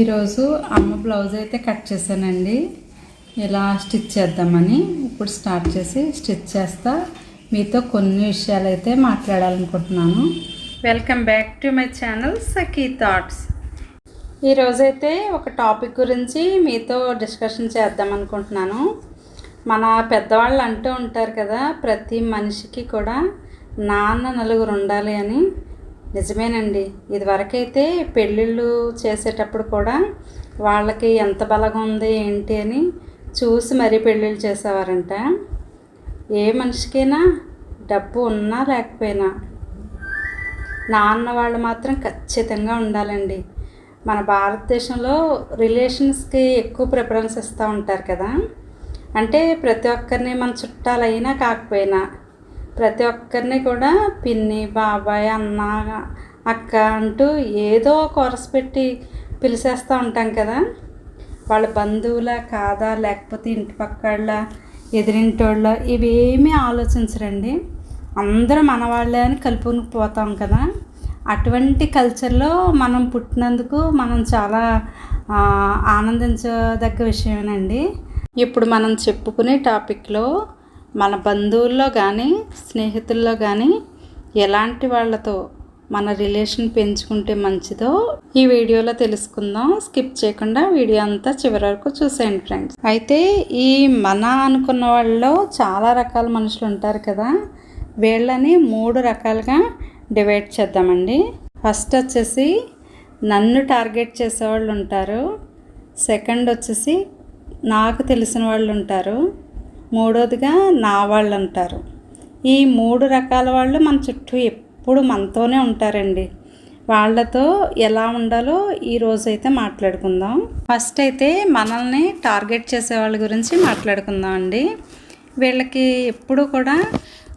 ఈరోజు అమ్మ బ్లౌజ్ అయితే కట్ చేశానండి. ఇలా స్టిచ్ చేద్దామని ఇప్పుడు స్టార్ట్ చేసి స్టిచ్ చేస్తా. మీతో కొన్ని విషయాలు అయితే మాట్లాడాలనుకుంటున్నాను. Welcome back to my channel Sakhi thoughts ఈరోజైతే ఒక టాపిక్ గురించి మీతో డిస్కషన్ చేద్దాం అనుకుంటున్నాను మన పెద్దవాళ్ళు అంటూ ఉంటారు కదా ప్రతి మనిషికి కూడా నాన్న నలుగురు ఉండాలి అని. నిజమేనండి. ఇదివరకైతే పెళ్ళిళ్ళు చేసేటప్పుడు కూడా వాళ్ళకి ఎంత బలంగా ఉంది ఏంటి అని చూసి మరీ పెళ్ళిళ్ళు చేసేవారంట. ఏ మనిషికైనా డబ్బు ఉన్నా లేకపోయినా నాన్న వాళ్ళు మాత్రం ఖచ్చితంగా ఉండాలండి. మన భారతదేశంలో రిలేషన్స్కి ఎక్కువ ప్రిఫరెన్స్ ఇస్తూ ఉంటారు కదా. అంటే ప్రతి ఒక్కరిని మన చుట్టాలైనా కాకపోయినా ప్రతి ఒక్కరిని కూడా పిన్ని బాబాయ్ అన్న అక్క అంటూ ఏదో కొరస పెట్టి పిలిచేస్తూ ఉంటాం కదా. వాళ్ళ బంధువుల కాదా లేకపోతే ఇంటి పక్కళ్ళ ఎదిరింటోళ్ళ ఇవేమీ ఆలోచించరండి. అందరూ మన వాళ్ళే అని కలుపుకుని పోతాం కదా. అటువంటి కల్చర్లో మనం పుట్టినందుకు మనం చాలా ఆనందించదగ్గ విషయమేనండి. ఇప్పుడు మనం చెప్పుకునే టాపిక్లో మన బంధువుల్లో కానీ స్నేహితుల్లో కానీ ఎలాంటి వాళ్ళతో మన రిలేషన్ పెంచుకుంటే మంచిదో ఈ వీడియోలో తెలుసుకుందాం. స్కిప్ చేయకుండా వీడియో అంతా చివరి వరకు చూసేయండి ఫ్రెండ్స్. అయితే ఈ మన అనుకున్న వాళ్ళలో చాలా రకాల మనుషులు ఉంటారు కదా వీళ్ళని మూడు రకాలుగా డివైడ్ చేద్దామండి. ఫస్ట్ వచ్చేసి నన్ను టార్గెట్ చేసేవాళ్ళు ఉంటారు. సెకండ్ వచ్చేసి నాకు తెలిసిన వాళ్ళు ఉంటారు. మూడోదిగా నా వాళ్ళు అంటారు ఈ మూడు రకాల వాళ్ళు మన చుట్టూ ఎప్పుడు మనతోనే ఉంటారండి. వాళ్ళతో ఎలా ఉండాలో ఈ రోజు అయితే మాట్లాడుకుందాం. ఫస్ట్ అయితే మనల్ని టార్గెట్ చేసే వాళ్ళ గురించి మాట్లాడుకుందాం అండి వీళ్ళకి ఎప్పుడు కూడా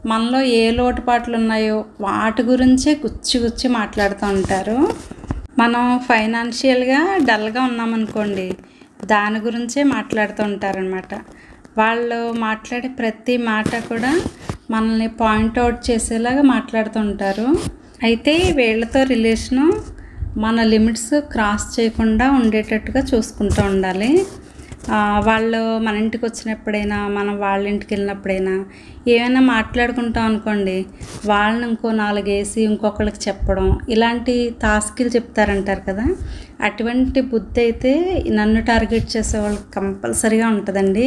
మనలో ఏ లోటుపాట్లు ఉన్నాయో వాటి గురించే గుచ్చి గుచ్చి మాట్లాడుతూ ఉంటారు. మనం ఫైనాన్షియల్గా డల్గా ఉన్నామనుకోండి దాని గురించే మాట్లాడుతూ ఉంటారనమాట. వాళ్ళు మాట్లాడే ప్రతి మాట కూడా మనల్ని పాయింట్ అవుట్ చేసేలాగా మాట్లాడుతూ ఉంటారు అయితే వీళ్ళతో రిలేషను మన లిమిట్స్ క్రాస్ చేయకుండా ఉండేటట్టుగా చూసుకుంటూ ఉండాలి. వాళ్ళు మన ఇంటికి వచ్చినప్పుడైనా మనం వాళ్ళ ఇంటికి వెళ్ళినప్పుడైనా ఏమైనా మాట్లాడుకుంటాం అనుకోండి వాళ్ళని ఇంకో నాలుగేసి ఇంకొకళ్ళకి ఇంకొకరికి చెప్పడం ఇలాంటి టాస్కులు చెప్తారంటారు కదా. అటువంటి బుద్ధి అయితే నన్ను టార్గెట్ చేసే వాళ్ళకి కంపల్సరీగా ఉంటుందండి.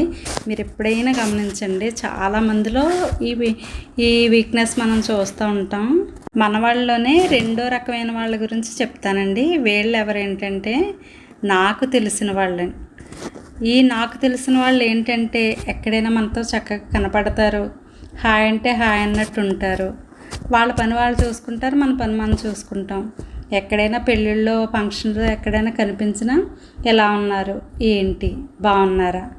మీరు ఎప్పుడైనా గమనించండి చాలా మందిలో ఈ ఈ వీక్నెస్ మనం చూస్తూ ఉంటాం. మన వాళ్ళలోనే రెండో రకమైన వాళ్ళ గురించి చెప్తానండి. వీళ్ళు ఎవరేంటంటే నాకు తెలిసిన వాళ్ళని. ఈ నాకు తెలిసిన వాళ్ళు ఏంటంటే ఎక్కడైనా మనతో చక్కగా కనపడతారు. హాయ్ అంటే హాయ్ అన్నట్టు ఉంటారు. వాళ్ళ పని వాళ్ళు చూసుకుంటారు మన పని మనం చూసుకుంటాం. ఎక్కడైనా పెళ్ళిళ్ళలో ఫంక్షన్లో ఎక్కడైనా కనిపించినా ఎలా ఉన్నారు? ఏంటి? బాగున్నారా?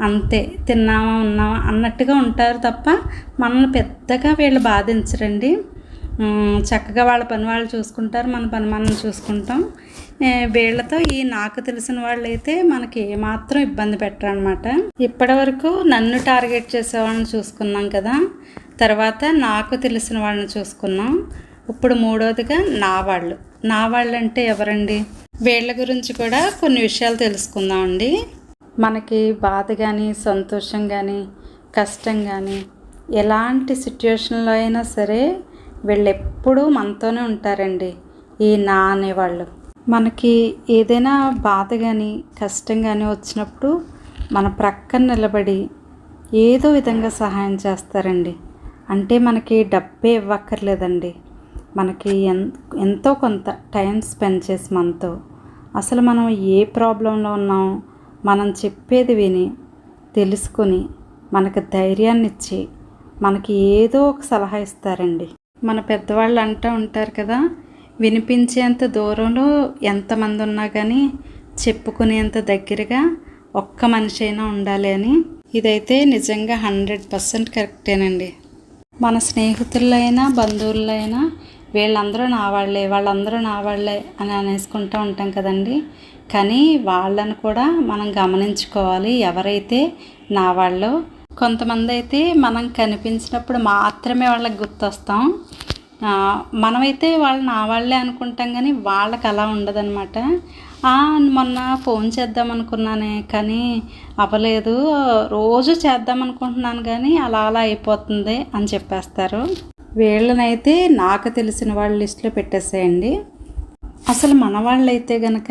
అంతే తిన్నామా ఉన్నామా అన్నట్టుగా ఉంటారు తప్ప మనల్ని పెద్దగా వీళ్ళు బాధించరండి. చక్కగా వాళ్ళ పని వాళ్ళు చూసుకుంటారు మన పని మనం చూసుకుంటాం. వీళ్ళతో ఈ నాకు తెలిసిన వాళ్ళు అయితే మనకి ఏమాత్రం ఇబ్బంది పెట్టరనమాట ఇప్పటి వరకు నన్ను టార్గెట్ చేసే వాళ్ళని చూసుకున్నాం కదా. తర్వాత నాకు తెలిసిన వాళ్ళని చూసుకున్నాం. ఇప్పుడు మూడోదిగా నా వాళ్ళు. నా వాళ్ళు అంటే ఎవరండి? వీళ్ళ గురించి కూడా కొన్ని విషయాలు తెలుసుకుందామండి మనకి బాధ కానీ సంతోషం కానీ కష్టం కానీ ఎలాంటి సిచ్యువేషన్లో అయినా సరే వీళ్ళు ఎప్పుడూ మనతోనే ఉంటారండి ఈ నా అనేవాళ్ళు. మనకి ఏదైనా బాధ కానీ కష్టం కానీ వచ్చినప్పుడు మన ప్రక్కన నిలబడి ఏదో విధంగా సహాయం చేస్తారండి. అంటే మనకి డబ్బే ఇవ్వక్కర్లేదండి. మనకి ఎన్ ఎంతో కొంత టైం స్పెండ్ చేసి మనతో. అసలు మనం ఏ ప్రాబ్లంలో ఉన్నాం మనం చెప్పేది విని తెలుసుకుని మనకు ధైర్యాన్ని ఇచ్చి మనకి ఏదో ఒక సలహా ఇస్తారండి. మన పెద్దవాళ్ళు అంటూ ఉంటారు కదా వినిపించేంత దూరంలో ఎంతమంది ఉన్నా కానీ చెప్పుకునేంత దగ్గరగా ఒక్క మనిషి అయినా ఉండాలి అని. ఇదైతే నిజంగా హండ్రెడ్ పర్సెంట్ కరెక్టేనండి. మన స్నేహితుల్లో అయినా బంధువుల్లో అయినా వీళ్ళందరూ నా వాళ్ళే వాళ్ళందరూ నా వాళ్ళే అని అనేసుకుంటూ ఉంటాం కదండి. కానీ వాళ్ళని కూడా మనం గమనించుకోవాలి ఎవరైతే నా వాళ్ళో. కొంతమంది అయితే మనం కనిపించినప్పుడు మాత్రమే వాళ్ళకి గుర్తొస్తాం. మనమైతే వాళ్ళు నా వాళ్ళే అనుకుంటాం కానీ వాళ్ళకి అలా ఉండదనమాట మొన్న ఫోన్ చేద్దాం అనుకున్నానే కానీ అవ్వలేదు. రోజు చేద్దాం అనుకుంటున్నాను కానీ అలా అలా అయిపోతుంది అని చెప్పేస్తారు. వీళ్ళనైతే నాకు తెలిసిన వాళ్ళ లిస్టులో పెట్టేసేయండి. అసలు మన వాళ్ళైతే కనుక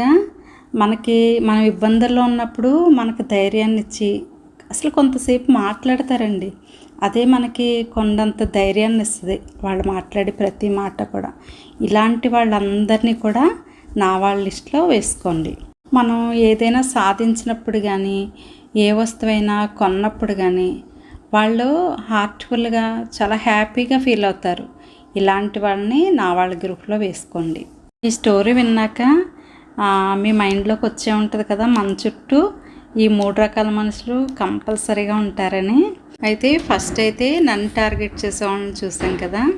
మనకి మనం ఇబ్బందుల్లో ఉన్నప్పుడు మనకు ధైర్యాన్ని ఇచ్చి అసలు కొంతసేపు మాట్లాడతారండి. అదే మనకి కొండంత ధైర్యాన్ని ఇస్తుంది. వాళ్ళు మాట్లాడే ప్రతి మాట కూడా. ఇలాంటి వాళ్ళందరినీ కూడా నా వాళ్ళ లిస్ట్లో వేసుకోండి. మనం ఏదైనా సాధించినప్పుడు కానీ ఏ వస్తువైనా కొన్నప్పుడు కానీ వాళ్ళు హార్ట్ఫుల్గా చాలా హ్యాపీగా ఫీల్ అవుతారు. ఇలాంటి వాళ్ళని నా వాళ్ళ గ్రూప్లో వేసుకోండి. ఈ స్టోరీ విన్నాక మీ మైండ్లోకి వచ్చే ఉంటుంది కదా మన చుట్టూ ఈ మూడు రకాల మనుషులు కంపల్సరీగా ఉంటారని. అయితే ఫస్ట్ అయితే నన్ను టార్గెట్ చేసేవాళ్ళని చూసాం కదా.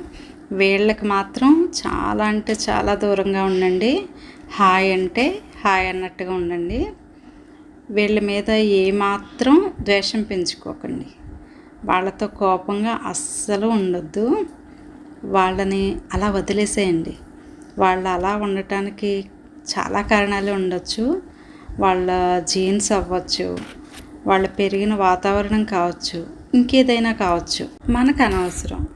వీళ్ళకి మాత్రం చాలా అంటే చాలా దూరంగా ఉండండి. హాయ్ అంటే హాయ్ అన్నట్టుగా ఉండండి. వీళ్ళ మీద ఏమాత్రం ద్వేషం పెంచుకోకండి. వాళ్ళతో కోపంగా అస్సలు ఉండొద్దు. వాళ్ళని అలా వదిలేసేయండి. వాళ్ళు అలా ఉండటానికి చాలా కారణాలు ఉండొచ్చు. వాళ్ళ జీన్స్ అవ్వచ్చు వాళ్ళ పెరిగిన వాతావరణం కావచ్చు ఇంకేదైనా కావచ్చు మనకు అనవసరం.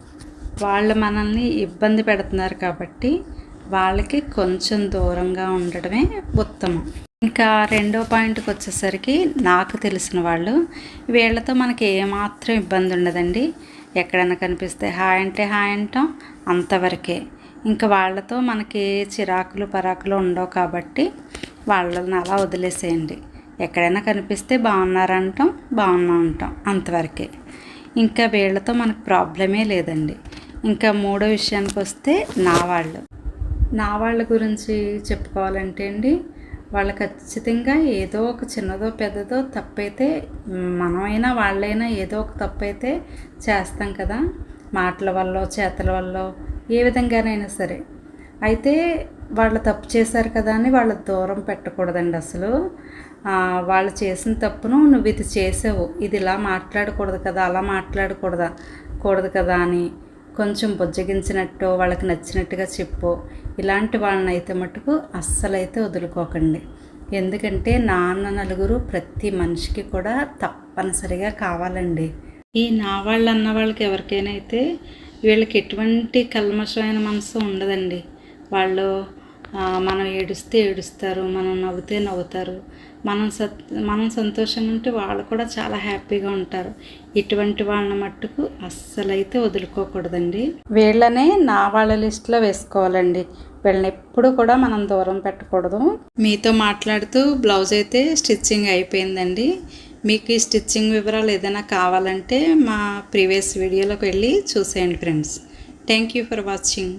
వాళ్ళు మనల్ని ఇబ్బంది పెడుతున్నారు కాబట్టి వాళ్ళకి కొంచెం దూరంగా ఉండడమే ఉత్తమం. ఇంకా రెండో పాయింట్కి వచ్చేసరికి నాకు తెలిసిన వాళ్ళు వీళ్ళతో మనకి ఏమాత్రం ఇబ్బంది ఉండదండి. ఎక్కడైనా కనిపిస్తే హాయ్ అంటే హాయ్ అంటాం అంతవరకే. ఇంకా వాళ్ళతో మనకి చిరాకులు పరాకులు ఉండవు కాబట్టి వాళ్ళని అలా వదిలేసేయండి. ఎక్కడైనా కనిపిస్తే బాగున్నారంటాం బాగున్నా అంటాం అంతవరకే. ఇంకా వీళ్ళతో మనకు ప్రాబ్లమే లేదండి. ఇంకా మూడో విషయానికి వస్తే నా వాళ్ళు. నా వాళ్ళ గురించి చెప్పుకోవాలంటే అండి వాళ్ళు ఖచ్చితంగా ఏదో ఒక చిన్నదో పెద్దదో తప్పైతే మనమైనా వాళ్ళైనా ఏదో ఒక తప్పైతే చేస్తాం కదా. మాటల వల్ల చేతల వల్ల ఏ విధంగానైనా సరే. అయితే వాళ్ళు తప్పు చేశారు కదా అని వాళ్ళ దూరం పెట్టకూడదండి అసలు. వాళ్ళు చేసిన తప్పును నువ్వు ఇది చేసావు ఇది ఇలా మాట్లాడకూడదు కదా అలా మాట్లాడకూడదా కూడదు కదా అని కొంచెం బుజ్జగించినట్టు వాళ్ళకి నచ్చినట్టుగా చెప్పు. ఇలాంటి వాళ్ళని అయితే మటుకు అస్సలైతే వదులుకోకండి. ఎందుకంటే నాన్న నలుగురు ప్రతి మనిషికి కూడా తప్పనిసరిగా కావాలండి. ఈ నా వాళ్ళు అన్న వాళ్ళకి ఎవరికైనా అయితే వీళ్ళకి ఎటువంటి కల్మషమైన మనసు ఉండదండి. వాళ్ళు మనం ఏడుస్తే ఏడుస్తారు మనం నవ్వుతే నవ్వుతారు. మనం సత్ మనం సంతోషంగా ఉంటే వాళ్ళు కూడా చాలా హ్యాపీగా ఉంటారు. ఇటువంటి వాళ్ళని మట్టుకు అస్సలైతే వదులుకోకూడదండి. వీళ్ళనే నా వాళ్ళ లిస్ట్లో వేసుకోవాలండి. వీళ్ళని ఎప్పుడు కూడా మనం దూరం పెట్టకూడదు. మీతో మాట్లాడుతూ బ్లౌజ్ అయితే స్టిచ్చింగ్ అయిపోయిందండి. మీకు ఈ స్టిచ్చింగ్ వివరాలు ఏదైనా కావాలంటే మా ప్రీవియస్ వీడియోలోకి వెళ్ళి చూసేయండి friends. Thank you for watching.